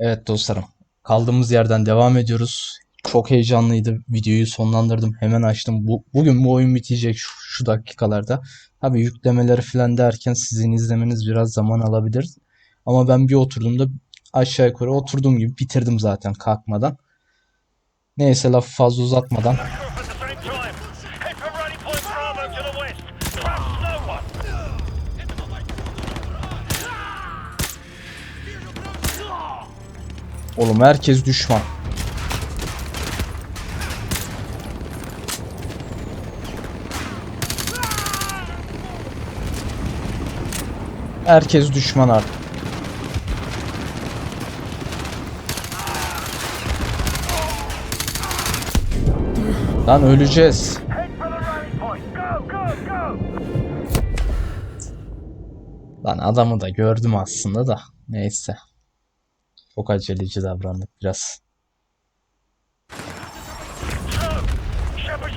Evet dostlarım, kaldığımız yerden devam ediyoruz. Çok heyecanlıydı. Videoyu sonlandırdım. Hemen açtım. Bu, bugün bu oyun bitecek şu, şu dakikalarda. Tabii yüklemeleri falan derken sizin izlemeniz biraz zaman alabilir. Ama ben bir oturduğumda aşağı yukarı oturduğum gibi bitirdim zaten kalkmadan. Neyse lafı fazla uzatmadan. Oğlum herkes düşman. Herkes düşman artık. Lan öleceğiz. Lan adamı da gördüm aslında da. Neyse. Çok aceleci davrandık biraz. So, Shepard's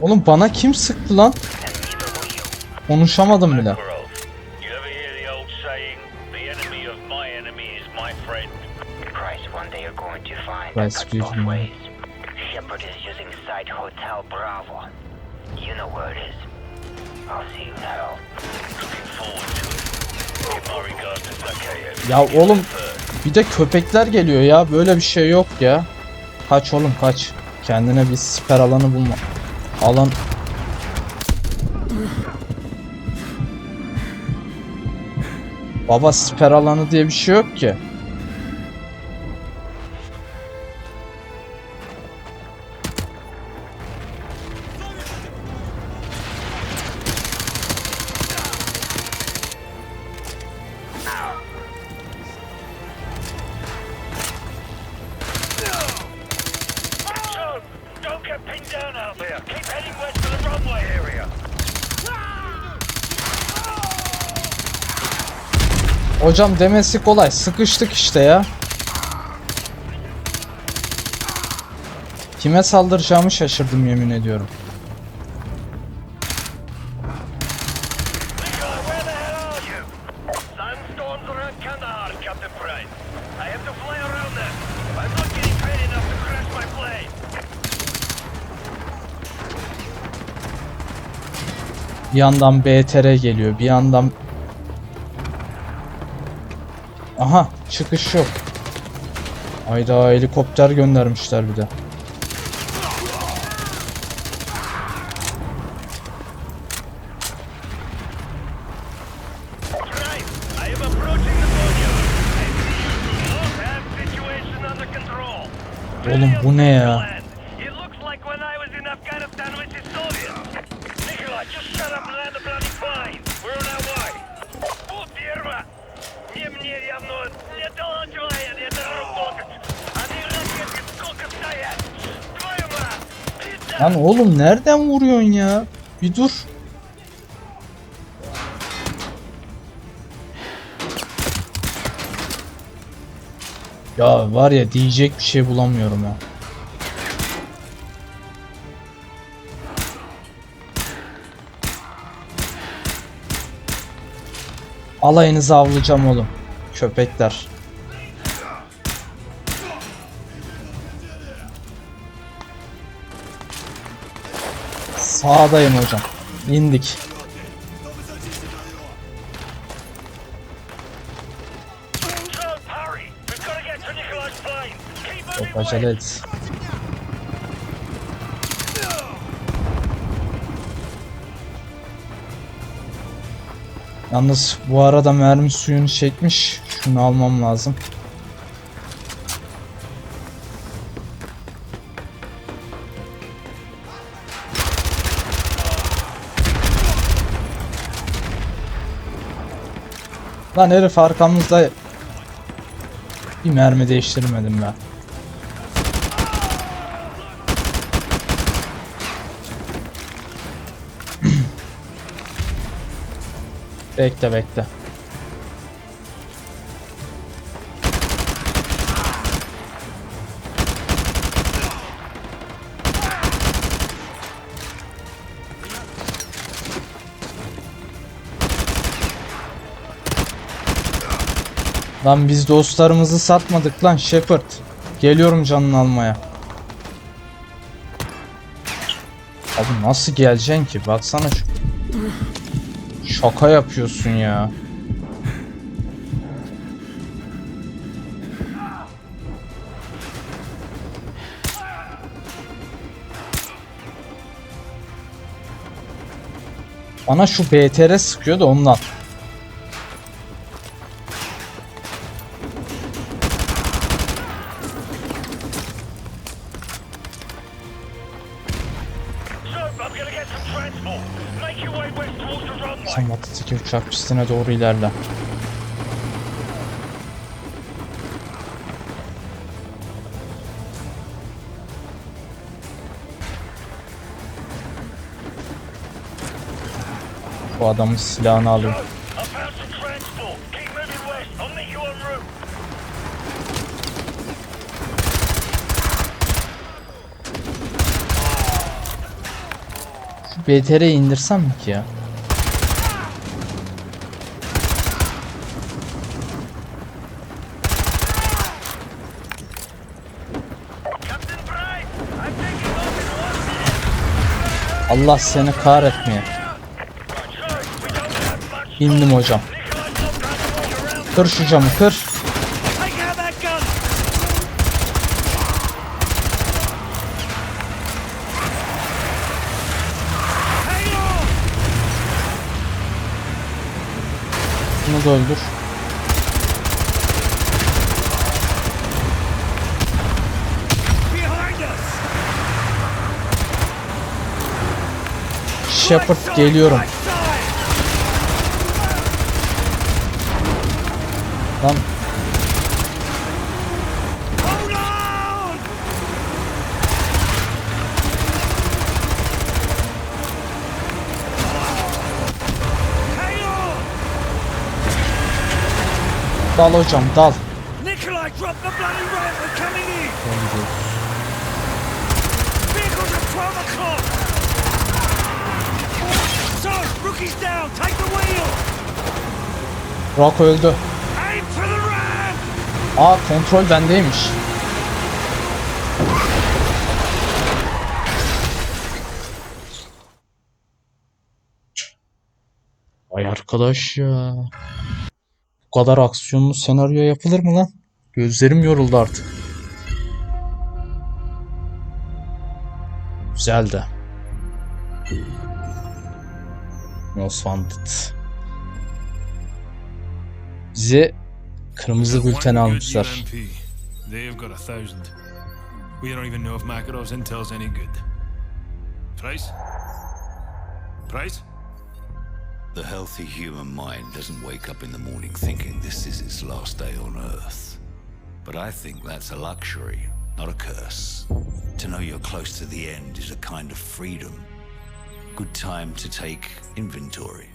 Oğlum bana kim sıktı lan? Konuşamadım bile. Cuts excuse both me. ways. Shepard is using Site Hotel Bravo. You know where it is. I'll see you now. Looking forward to it. Give my regards to Zakayev. Ya oğlum bir de köpekler geliyor ya. Böyle bir şey yok ya. Kaç oğlum kaç. Kendine bir siper alanı bulma. Alan Baba siper alanı diye bir şey yok ki. Hocam demesi kolay. Sıkıştık işte ya. Kime saldıracağımı şaşırdım yemin ediyorum. Bir yandan BTR geliyor, bir yandan... Aha, çıkış yok. Hayda helikopter göndermişler bir de. Oğlum bu ne ya? Lan oğlum nereden vuruyorsun ya? Bir dur. Ya var ya diyecek bir şey bulamıyorum ha. Alayınızı avlayacağım oğlum. Köpekler. Sağdayım hocam. İndik. Çok acele et. Yalnız bu arada mermi suyunu çekmiş. Şunu almam lazım. Lan herif arkamızda bir mermi değiştirmedim ben. bekle bekle. Lan biz dostlarımızı satmadık lan Shepard. Geliyorum canını almaya. Abi nasıl geleceksin ki? Baksana şu. Şaka yapıyorsun ya. Bana şu BTR sıkıyor da ondan. Sen Batı'daki uçak pistine doğru ilerle. Bu adamın silahını alayım. BTR'yi indirsem mi ki ya? Allah seni kahretmeye. İndim hocam. Kır şu camı kır. Bunu da öldür. Shepard geliyorum. Lan Take the wheel. Rock öldü. Aim for the ramp. Aa kontrol bendeymiş. Ay arkadaş ya. Bu kadar aksiyonlu senaryo yapılır mı lan? Gözlerim yoruldu artık. Güzeldi. Most Wanted. Bizi kırmızı bülten almışlar. They've got a thousand. We don't even know if Makarov's intel's any good. Price? Price? The healthy human mind doesn't wake up in the morning thinking this is its last day on Earth. But I think that's a luxury, not a curse. To know you're close to the end is a kind of freedom. Good time to take inventory.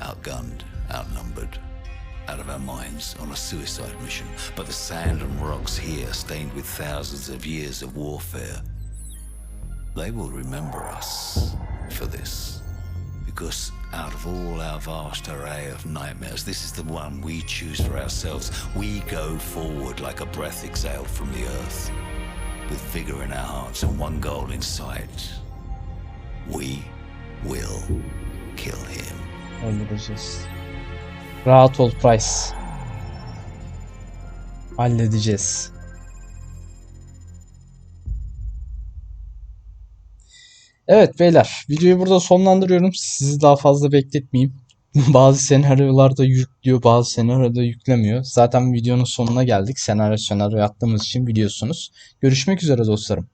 Outgunned, outnumbered, out of our minds on a suicide mission. But the sand and rocks here, stained with thousands of years of warfare, they will remember us for this. Because out of all our vast array of nightmares, this is the one we choose for ourselves. We go forward like a breath exhaled from the earth, with vigor in our hearts and one goal in sight. We will kill him. Öldüreceğiz. Rahat ol Price. Halledeceğiz. Evet beyler, videoyu burada sonlandırıyorum. Sizi daha fazla bekletmeyeyim. Bazı senaryolarda yüklüyor, bazı senaryoda yüklemiyor. Zaten videonun sonuna geldik. Senaryo senaryo attığımız için biliyorsunuz. Görüşmek üzere dostlarım.